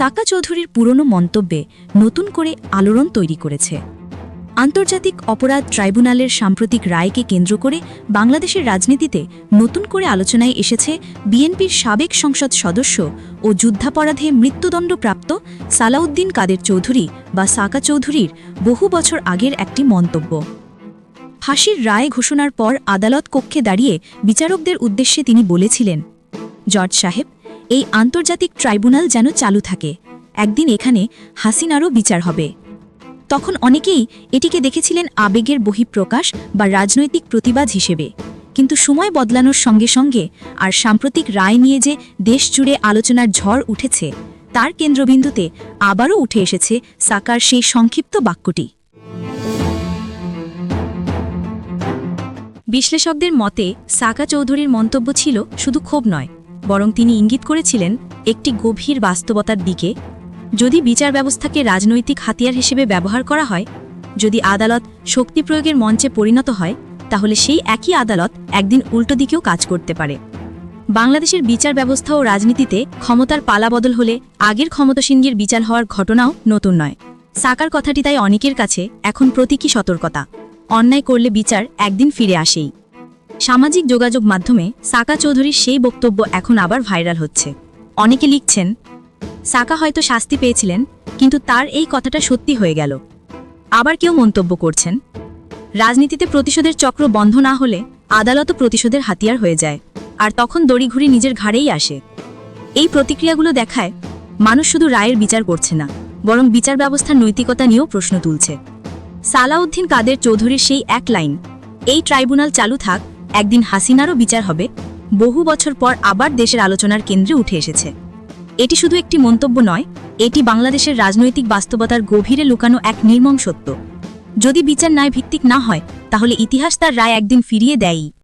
সাকা চৌধুরীর পুরনো মন্তব্যে নতুন করে আলোড়ন তৈরি করেছে। আন্তর্জাতিক অপরাধ ট্রাইব্যুনালের সাম্প্রতিক রায়কে কেন্দ্র করে বাংলাদেশের রাজনীতিতে নতুন করে আলোচনায় এসেছে বিএনপির সাবেক সংসদ সদস্য ও যুদ্ধাপরাধে মৃত্যুদণ্ডপ্রাপ্ত সালাউদ্দিন কাদের চৌধুরী বা সাকা চৌধুরীর বহু বছর আগের একটি মন্তব্য। ফাঁসির রায় ঘোষণার পর আদালত কক্ষে দাঁড়িয়ে বিচারকদের উদ্দেশ্যে তিনি বলেছিলেন জর্জ সাহেব এই আন্তর্জাতিক ট্রাইব্যুনাল যেন চালু থাকে। একদিন এখানে হাসিনারও বিচার হবে। তখন অনেকেই এটিকে দেখেছিলেন আবেগের বহিঃপ্রকাশ বা রাজনৈতিক প্রতিবাদ হিসেবে। কিন্তু সময় বদলানোর সঙ্গে সঙ্গে আর সাম্প্রতিক রায় নিয়ে যে দেশ জুড়ে আলোচনার ঝড় উঠেছে, তার কেন্দ্রবিন্দুতে আবারও উঠে এসেছে সাকার সেই সংক্ষিপ্ত বাক্যটি। বিশ্লেষকদের মতে সাকা চৌধুরীর মন্তব্য ছিল শুধু ক্ষোভ নয় বরং তিনি ইঙ্গিত করেছিলেন, একটি গভীর বাস্তবতার দিকে। যদি বিচার ব্যবস্থাকে রাজনৈতিক হাতিয়ার হিসেবে ব্যবহার করা হয়, যদি আদালত শক্তি প্রয়োগের মঞ্চে পরিণত হয়, তাহলে সেই একই আদালত একদিন উল্টো দিকেও কাজ করতে পারে। বাংলাদেশের বিচার ব্যবস্থা ও রাজনীতিতে ক্ষমতার পালাবদল হলে আগের ক্ষমতাসীনদের বিচার হওয়ার ঘটনাও নতুন নয়। সাকার কথাটি তাই অনেকের কাছে এখন প্রতীকী সতর্কতা। অন্যায় করলে বিচার একদিন ফিরে আসেই। সামাজিক যোগাযোগ মাধ্যমে সাকা চৌধুরীর সেই বক্তব্য এখন আবার ভাইরাল হচ্ছে। অনেকে লিখছেন, সাকা হয়তো শাস্তি পেয়েছিলেন, কিন্তু তার এই কথাটা সত্যি হয়ে গেল। আবার কেউ মন্তব্য করছেন, রাজনীতিতে প্রতিশোধের চক্র বন্ধ না হলে আদালতও প্রতিশোধের হাতিয়ার হয়ে যায়, আর তখন দড়িঘুড়ি নিজের ঘাড়েই আসে। এই প্রতিক্রিয়াগুলো দেখায় মানুষ শুধু রায়ের বিচার করছে না, বরং বিচার ব্যবস্থার নৈতিকতা নিয়েও প্রশ্ন তুলছে। সালাউদ্দিন কাদের চৌধুরীর সেই এক লাইন, এই ট্রাইব্যুনাল চালু থাক একদিন হাসিনারও বিচার হবে, বহু বছর পর আবার দেশের আলোচনার কেন্দ্রে উঠে এসেছে। এটি শুধু একটি মন্তব্য নয়, এটি বাংলাদেশের রাজনৈতিক বাস্তবতার গভীরে লুকানো এক নির্মম সত্য। যদি বিচার ন্যায় ভিত্তিক না হয়, তাহলে ইতিহাস তার রায় একদিন ফিরিয়ে দেয়ই।